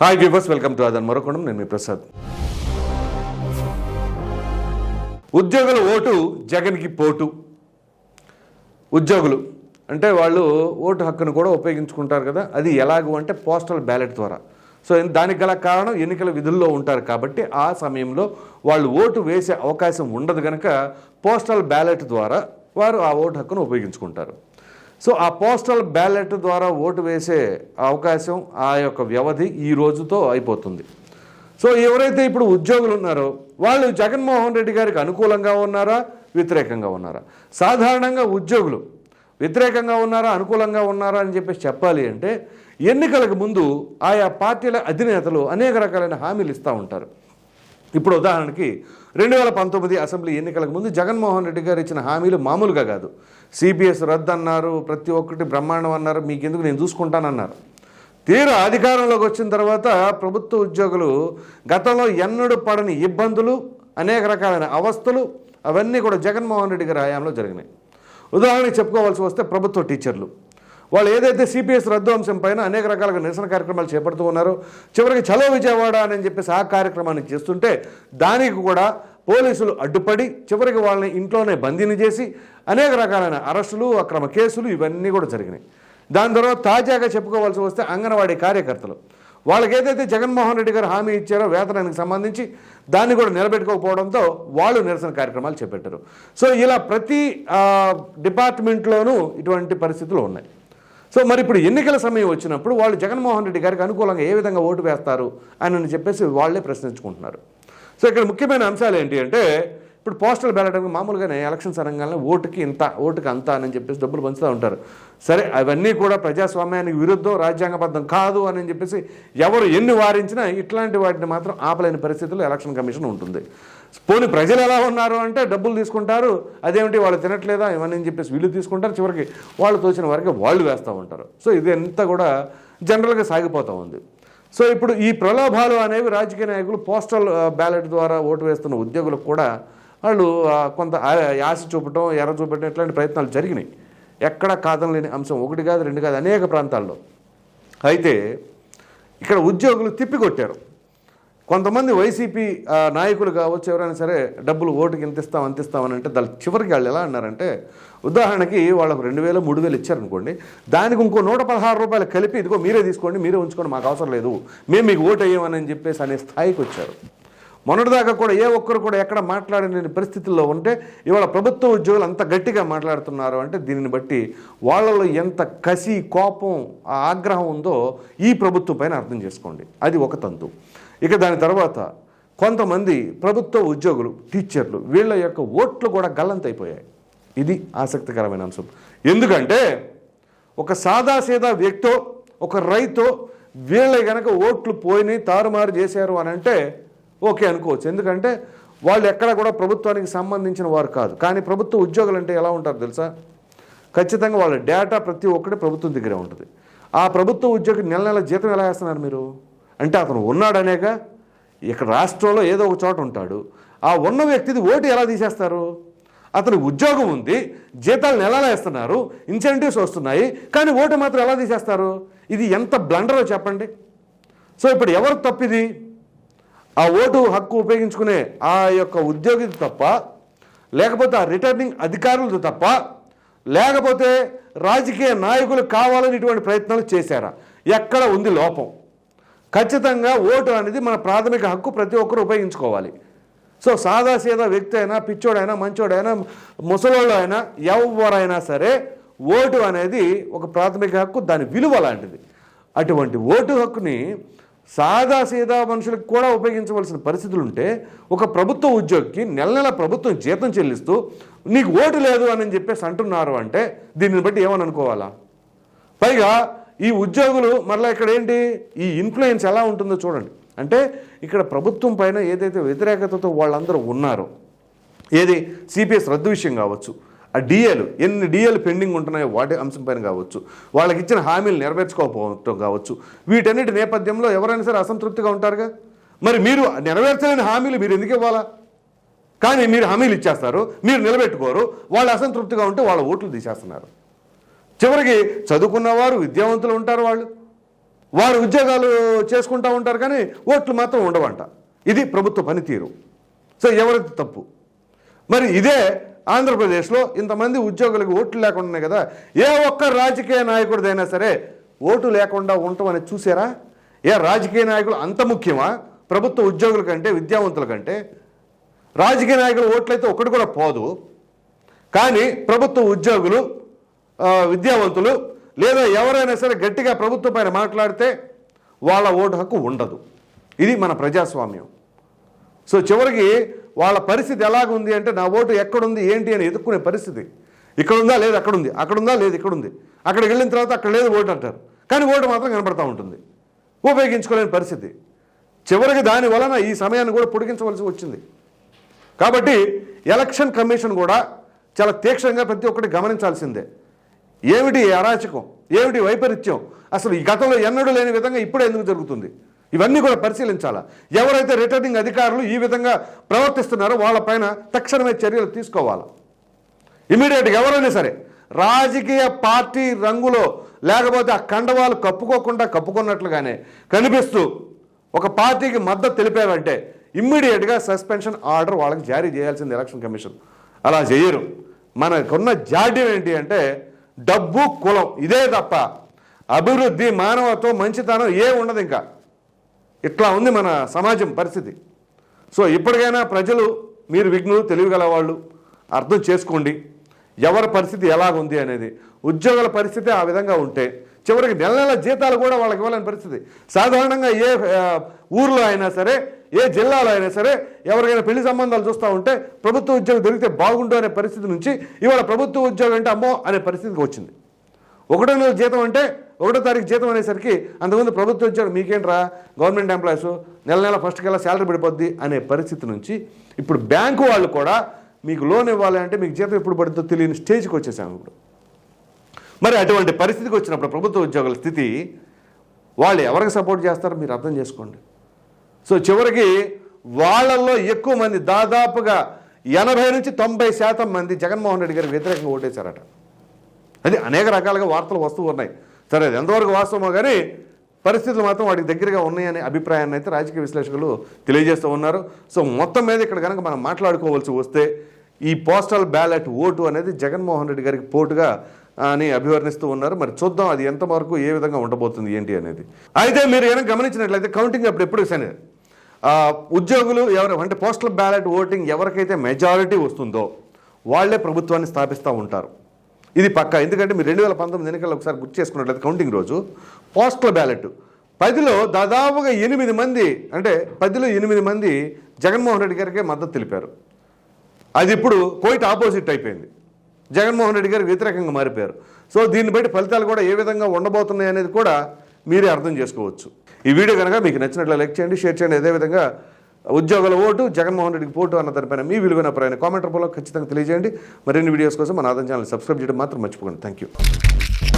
Hi viewers welcome to అదన్ మరొకడం నేను మీ ప్రసాద్ ఉద్యోగుల ఓటు జగన్కి పోటు. ఉద్యోగులు. అంటే వాళ్ళు ఓటు హక్కును కూడా ఉపయోగించుకుంటారు కదా. అది ఎలాగూ అంటే పోస్టల్ బ్యాలెట్ ద్వారా. సో దానికి గల కారణం ఎన్నికల విధుల్లో ఉంటారు కాబట్టి ఆ సమయంలో వాళ్ళు ఓటు వేసే అవకాశం ఉండదు కనుక పోస్టల్ బ్యాలెట్ ద్వారా వారు ఆ ఓటు హక్కును ఉపయోగించుకుంటారు. సో ఆ పోస్టల్ బ్యాలెట్ ద్వారా ఓటు వేసే అవకాశం ఆ యొక్క వ్యవధి ఈ రోజుతో అయిపోతుంది. సో ఎవరైతే ఇప్పుడు ఉద్యోగులు ఉన్నారో వాళ్ళు జగన్మోహన్ రెడ్డి గారికి అనుకూలంగా ఉన్నారా వ్యతిరేకంగా ఉన్నారా? సాధారణంగా ఉద్యోగులు వ్యతిరేకంగా ఉన్నారా అనుకూలంగా ఉన్నారా అని చెప్పేసి చెప్పాలి అంటే ఎన్నికలకు ముందు ఆయా పార్టీల అధినేతలు అనేక రకాలైన హామీలు ఇస్తూ ఉంటారు. ఇప్పుడు ఉదాహరణకి రెండు వేల పంతొమ్మిది అసెంబ్లీ ఎన్నికలకు ముందు జగన్మోహన్ రెడ్డి గారు ఇచ్చిన హామీలు మామూలుగా కాదు. సిపిఎస్ రద్దు అన్నారు ప్రతి ఒక్కటి బ్రహ్మాండం అన్నారు మీకెందుకు నేను చూసుకుంటానన్నారు. తీరు అధికారంలోకి వచ్చిన తర్వాత ప్రభుత్వ ఉద్యోగులు గతంలో ఎన్నడూ పడని ఇబ్బందులు అనేక రకాలైన అవస్థలు అవన్నీ కూడా జగన్మోహన్ రెడ్డి గారి హయాంలో జరిగినాయి. ఉదాహరణకి చెప్పుకోవాల్సి వస్తే ప్రభుత్వ టీచర్లు. వాళ్ళు ఏదైతే సిపిఎస్ రద్దు అంశం పైన అనేక రకాలుగా నిరసన కార్యక్రమాలు చేపడుతూ ఉన్నారో చివరికి చలో విజయవాడ అని చెప్పేసి ఆ కార్యక్రమాన్ని చేస్తుంటే దానికి కూడా పోలీసులు అడ్డుపడి చివరికి వాళ్ళని ఇంట్లోనే బందీని చేసి అనేక రకాలైన అరెస్టులు అక్రమ కేసులు ఇవన్నీ కూడా జరిగినాయి. దాని తర్వాత తాజాగా చెప్పుకోవాల్సి వస్తే అంగన్వాడీ కార్యకర్తలు. వాళ్ళకి ఏదైతే జగన్మోహన్ రెడ్డి గారు హామీ ఇచ్చారో వేతనానికి సంబంధించి దాన్ని కూడా నిలబెట్టుకోకపోవడంతో వాళ్ళు నిరసన కార్యక్రమాలు చేపట్టారు. సో ఇలా ప్రతి డిపార్ట్మెంట్లోనూ ఇటువంటి పరిస్థితులు ఉన్నాయి. సో మరి ఇప్పుడు ఎన్నికల సమయం వచ్చినప్పుడు వాళ్ళు జగన్మోహన్ రెడ్డి గారికి అనుకూలంగా ఏ విధంగా ఓటు వేస్తారు అని చెప్పేసి వాళ్ళే ప్రశ్నించుకుంటున్నారు. సో ఇక్కడ ముఖ్యమైన అంశాలు ఏంటి అంటే ఇప్పుడు పోస్టల్ బ్యాలెట్ మామూలుగానే ఎలక్షన్స్ అనగానే ఓటుకి ఇంత ఓటుకి అంత అని చెప్పేసి డబ్బులు పంచుతూ ఉంటారు. సరే అవన్నీ కూడా ప్రజాస్వామ్యానికి విరుద్ధం రాజ్యాంగబద్ధం కాదు అని చెప్పేసి ఎవరు ఎన్ని వారించినా ఇట్లాంటి వాటిని మాత్రం ఆపలేని పరిస్థితుల్లో ఎలక్షన్ కమిషన్ ఉంటుంది. పోనీ ప్రజలు ఎలా ఉన్నారు అంటే డబ్బులు తీసుకుంటారు అదేమిటి వాళ్ళు తినట్లేదా ఇవన్నీ చెప్పేసి వీళ్ళు తీసుకుంటారు చివరికి వాళ్ళు తోచిన వారికి వాళ్ళు వేస్తూ ఉంటారు. సో ఇది అంతా కూడా జనరల్గా సాగిపోతూ ఉంది. సో ఇప్పుడు ఈ ప్రలోభాలు అనేవి రాజకీయ నాయకులు పోస్టల్ బ్యాలెట్ ద్వారా ఓటు వేస్తున్న ఉద్యోగులకు కూడా వాళ్ళు కొంత యాస చూపటం ఎర్ర చూపటం ఇట్లాంటి ప్రయత్నాలు జరిగినాయి. ఎక్కడ కాదనలేని అంశం ఒకటి కాదు రెండు కాదు అనేక ప్రాంతాల్లో. అయితే ఇక్కడ ఉద్యోగులు తిప్పికొట్టారు కొంతమంది వైసీపీ నాయకులు కావచ్చు ఎవరైనా సరే డబ్బులు ఓటుకి ఎంత ఇస్తాం అంత ఇస్తామని అంటే దాని చివరికి వాళ్ళు ఎలా అన్నారంటే ఉదాహరణకి వాళ్ళకు రెండు వేలు మూడు వేలు ఇచ్చారనుకోండి దానికి ఇంకో నూట పదహారు రూపాయలు కలిపి ఇదిగో మీరే తీసుకోండి మీరే ఉంచుకోండి మాకు అవసరం లేదు మేము మీకు ఓటు వేయమని చెప్పేసి అనే స్థాయికి వచ్చారు. మొన్నటిదాకా కూడా ఏ ఒక్కరు కూడా ఎక్కడ మాట్లాడలేని పరిస్థితుల్లో ఉంటే ఇవాళ ప్రభుత్వ ఉద్యోగులు అంత గట్టిగా మాట్లాడుతున్నారు అంటే దీనిని బట్టి వాళ్ళలో ఎంత కసి కోపం ఆ ఆగ్రహం ఉందో ఈ ప్రభుత్వం పైన అర్థం చేసుకోండి. అది ఒక తంతు. ఇక దాని తర్వాత కొంతమంది ప్రభుత్వ ఉద్యోగులు టీచర్లు వీళ్ళ యొక్క ఓట్లు కూడా గల్లంతైపోయాయి. ఇది ఆసక్తికరమైన అంశం. ఎందుకంటే ఒక సాదాసీదా వ్యక్తో ఒక రైతో వీళ్ళ గనక ఓట్లు పోయినాయి తారుమారు చేశారు అని అంటే ఓకే అనుకోవచ్చు. ఎందుకంటే వాళ్ళు ఎక్కడ కూడా ప్రభుత్వానికి సంబంధించిన వారు కాదు. కానీ ప్రభుత్వ ఉద్యోగులు అంటే ఎలా ఉంటారు తెలుసా? ఖచ్చితంగా వాళ్ళ డేటా ప్రతి ఒక్కటి ప్రభుత్వం దగ్గరే ఉంటుంది. ఆ ప్రభుత్వ ఉద్యోగి నెల నెల జీతం ఎలా వేస్తున్నారు మీరు? అంటే అతను ఉన్నాడనేక ఇక్కడ రాష్ట్రంలో ఏదో ఒక చోట ఉంటాడు. ఆ ఉన్న వ్యక్తిది ఓటు ఎలా తీసేస్తారు? అతను ఉద్యోగం ఉంది జీతాలు నెలలా ఇస్తున్నారు ఇన్సెంటివ్స్ వస్తున్నాయి కానీ ఓటు మాత్రం ఎలా తీసేస్తారు? ఇది ఎంత బ్లండరో చెప్పండి. సో ఇప్పుడు ఎవరు తప్పిది? ఆ ఓటు హక్కు ఉపయోగించుకునే ఆ యొక్క ఉద్యోగి తప్ప లేకపోతే ఆ రిటర్నింగ్ అధికారులది తప్ప లేకపోతే రాజకీయ నాయకులు కావాలని ఇటువంటి ప్రయత్నాలు చేశారా? ఎక్కడ ఉంది లోపం? ఖచ్చితంగా ఓటు అనేది మన ప్రాథమిక హక్కు ప్రతి ఒక్కరు ఉపయోగించుకోవాలి. సో సాదాసీదా వ్యక్తి అయినా పిచ్చోడైనా మంచోడైనా ముసలోళ్ళు అయినా ఎవరైనా సరే ఓటు అనేది ఒక ప్రాథమిక హక్కు దాని విలువ లాంటిది. అటువంటి ఓటు హక్కుని సాదాసీదా మనుషులకు కూడా ఉపయోగించవలసిన పరిస్థితులు ఉంటే ఒక ప్రభుత్వ ఉద్యోగికి నెల నెల ప్రభుత్వం జీతం చెల్లిస్తూ నీకు ఓటు లేదు అని చెప్పేసి అంటున్నారు అంటే దీనిని బట్టి ఏమని అనుకోవాలా? పైగా ఈ ఉద్యోగులు మరలా ఇక్కడ ఏంటి? ఈ ఇన్ఫ్లుయెన్స్ ఎలా ఉంటుందో చూడండి. అంటే ఇక్కడ ప్రభుత్వం పైన ఏదైతే వ్యతిరేకతతో వాళ్ళందరూ ఉన్నారో ఏది? సిపిఎస్ రద్దు విషయం కావచ్చు. ఆ డిఏలు ఎన్ని డిఏలు పెండింగ్ ఉంటున్నాయో వాటి అంశం పైన కావచ్చు. వాళ్ళకి ఇచ్చిన హామీలు నెరవేర్చుకోకపోవటం కావచ్చు. వీటన్నిటి నేపథ్యంలో ఎవరైనా సరే అసంతృప్తిగా ఉంటారుగా? మరి మీరు నెరవేర్చలేని హామీలు మీరు ఎందుకు ఇవ్వాలా? కానీ మీరు హామీలు ఇచ్చేస్తారు మీరు నిలబెట్టుకోరు వాళ్ళు అసంతృప్తిగా ఉంటే వాళ్ళ ఓట్లు తీసేస్తున్నారు. చివరికి చదువుకున్నవారు విద్యావంతులు ఉంటారు వాళ్ళు. వారు ఉద్యోగాలు చేసుకుంటూ ఉంటారు కానీ ఓట్లు మాత్రం ఉండవంట. ఇది ప్రభుత్వ పనితీరు. సో ఎవరిది తప్పు? మరి ఇదే ఆంధ్రప్రదేశ్లో ఇంతమంది ఉద్యోగులకు ఓట్లు లేకుండా ఉన్నాయి కదా. ఏ ఒక్క రాజకీయ నాయకుడిదైనా సరే ఓటు లేకుండా ఉండటం అనేది చూసారా? ఏ రాజకీయ నాయకులు అంత ముఖ్యమా? ప్రభుత్వ ఉద్యోగుల కంటే విద్యావంతుల కంటే? రాజకీయ నాయకుల ఓట్లయితే ఒకటి కూడా పోదు. కానీ ప్రభుత్వ ఉద్యోగులు విద్యావంతులు లేదా ఎవరైనా సరే గట్టిగా ప్రభుత్వం పైన మాట్లాడితే వాళ్ళ ఓటు హక్కు ఉండదు. ఇది మన ప్రజాస్వామ్యం. సో చివరికి వాళ్ళ పరిస్థితి ఎలాగుంది అంటే నా ఓటు ఎక్కడుంది ఏంటి అని ఎదుర్కొనే పరిస్థితి. ఇక్కడ ఉందా లేదు అక్కడ ఉంది అక్కడ ఉందా లేదు ఇక్కడ ఉంది అక్కడికి వెళ్ళిన తర్వాత అక్కడ లేదు ఓటు అంటారు. కానీ ఓటు మాత్రం కనబడతా ఉంటుంది. ఉపయోగించుకోలేని పరిస్థితి. చివరికి దాని వలన ఈ సమయాన్ని కూడా పొడిగించవలసి వచ్చింది. కాబట్టి ఎలక్షన్ కమిషన్ కూడా చాలా తీక్షణంగా ప్రతి ఒక్కటి గమనించాల్సిందే. ఏమిటి అరాచకం? ఏమిటి వైపరీత్యం? అసలు ఈ గతంలో ఎన్నడూ లేని విధంగా ఇప్పుడే ఎందుకు జరుగుతుంది? ఇవన్నీ కూడా పరిశీలించాలా? ఎవరైతే రిటర్నింగ్ అధికారులు ఈ విధంగా ప్రవర్తిస్తున్నారో వాళ్ళపైన తక్షణమే చర్యలు తీసుకోవాలి? ఇమీడియట్గా ఎవరైనా సరే రాజకీయ పార్టీ రంగులో లేకపోతే ఆ కండవాలు కప్పుకోకుండా కప్పుకున్నట్లుగానే కనిపిస్తూ ఒక పార్టీకి మద్దతు తెలిపారంటే ఇమ్మీడియట్గా సస్పెన్షన్ ఆర్డర్ వాళ్ళకి జారీ చేయాల్సింది ఎలక్షన్ కమిషన్ అలా చేయరు. మనకున్న జాడ్యం ఏంటి అంటే డబ్బు కులం. ఇదే తప్ప అభివృద్ధి మానవత్వం మంచితనం ఏ ఉండదు ఇంకా. ఇట్లా ఉంది మన సమాజం పరిస్థితి. సో ఇప్పటికైనా ప్రజలు మీరు విఘ్నులు తెలివిగల వాళ్ళు అర్థం చేసుకోండి. ఎవరి పరిస్థితి ఎలాగుంది అనేది. ఉద్యోగుల పరిస్థితి ఆ విధంగా ఉంటే చివరికి నెల నెల జీతాలు కూడా వాళ్ళకి ఇవ్వాలని పరిస్థితి. సాధారణంగా ఏ ఊర్లో అయినా సరే ఏ జిల్లాలో అయినా సరే ఎవరికైనా పెళ్ళి సంబంధాలు చూస్తూ ఉంటే ప్రభుత్వ ఉద్యోగం దొరికితే బాగుండు అనే పరిస్థితి నుంచి ఇవాళ ప్రభుత్వ ఉద్యోగం అంటే అమ్మో అనే పరిస్థితికి వచ్చింది. ఒకటో నెల జీతం అంటే ఒకటో తారీఖు జీతం అనేసరికి అంతకుముందు ప్రభుత్వ ఉద్యోగం మీకేంట్రా? గవర్నమెంట్ ఎంప్లాయీస్ నెల నెల ఫస్ట్ కల్లా శాలరీ పడిపోద్ది అనే పరిస్థితి నుంచి ఇప్పుడు బ్యాంకు వాళ్ళు కూడా మీకు లోన్ ఇవ్వాలి అంటే మీకు జీతం ఎప్పుడు పడుతుందో తెలియని స్టేజ్కి వచ్చేసాము ఇప్పుడు. మరి అటువంటి పరిస్థితికి వచ్చినప్పుడు ప్రభుత్వ ఉద్యోగుల స్థితి వాళ్ళు ఎవరికి సపోర్ట్ చేస్తారో మీరు అర్థం చేసుకోండి. సో చివరికి వాళ్ళల్లో ఎక్కువ మంది దాదాపుగా ఎనభై నుంచి తొంభై శాతం మంది జగన్మోహన్ రెడ్డి గారికి వ్యతిరేకంగా ఓటేశారట. అది అనేక రకాలుగా వార్తలు వస్తూ ఉన్నాయి. సరే అది ఎంతవరకు వాస్తవమో కానీ పరిస్థితులు మాత్రం వాటికి దగ్గరగా ఉన్నాయనే అభిప్రాయాన్ని అయితే రాజకీయ విశ్లేషకులు తెలియజేస్తూ ఉన్నారు. సో మొత్తం మీద ఇక్కడ కనుక మనం మాట్లాడుకోవాల్సి వస్తే ఈ పోస్టల్ బ్యాలెట్ ఓటు అనేది జగన్మోహన్ రెడ్డి గారికి పోటుగా అని అభివర్ణిస్తూ ఉన్నారు. మరి చూద్దాం అది ఎంతవరకు ఏ విధంగా ఉండబోతుంది ఏంటి అనేది. అయితే మీరు ఏమైనా గమనించినట్లయితే కౌంటింగ్ అప్పుడు ఎప్పుడు సరే ఉద్యోగులు ఎవరు అంటే పోస్టల్ బ్యాలెట్ ఓటింగ్ ఎవరికైతే మెజారిటీ వస్తుందో వాళ్ళే ప్రభుత్వాన్ని స్థాపిస్తూ ఉంటారు. ఇది పక్క. ఎందుకంటే మీరు రెండు వేల పంతొమ్మిది ఎన్నికల్లో ఒకసారి గుర్తు చేసుకున్నట్లయితే కౌంటింగ్ రోజు పోస్టల్ బ్యాలెట్ పదిలో దాదాపుగా ఎనిమిది మంది అంటే పదిలో ఎనిమిది మంది జగన్మోహన్ రెడ్డి గారికే మద్దతు తెలిపారు. అది ఇప్పుడు కోయిట్ ఆపోజిట్ అయిపోయింది. జగన్మోహన్ రెడ్డి గారికి వ్యతిరేకంగా మారిపోయారు. సో దీన్ని బట్టి ఫలితాలు కూడా ఏ విధంగా ఉండబోతున్నాయి అనేది కూడా మీరే అర్థం చేసుకోవచ్చు. ఈ వీడియో కనుక మీకు నచ్చినట్లు లైక్ చేయండి షేర్ చేయండి. అదేవిధంగా ఉద్యోగుల ఓటు జగన్మోహన్ రెడ్డికి పోటు అన్న దానిపైన మీ విలువైన ప్రయాణ కామెంట్ రూపంలో ఖచ్చితంగా తెలియజేయండి. మరిన్ని వీడియోస్ కోసం మన ఆదాయం ఛానల్ సబ్స్క్రైబ్ చేయడం మాత్రం మర్చిపోకండి. Thank you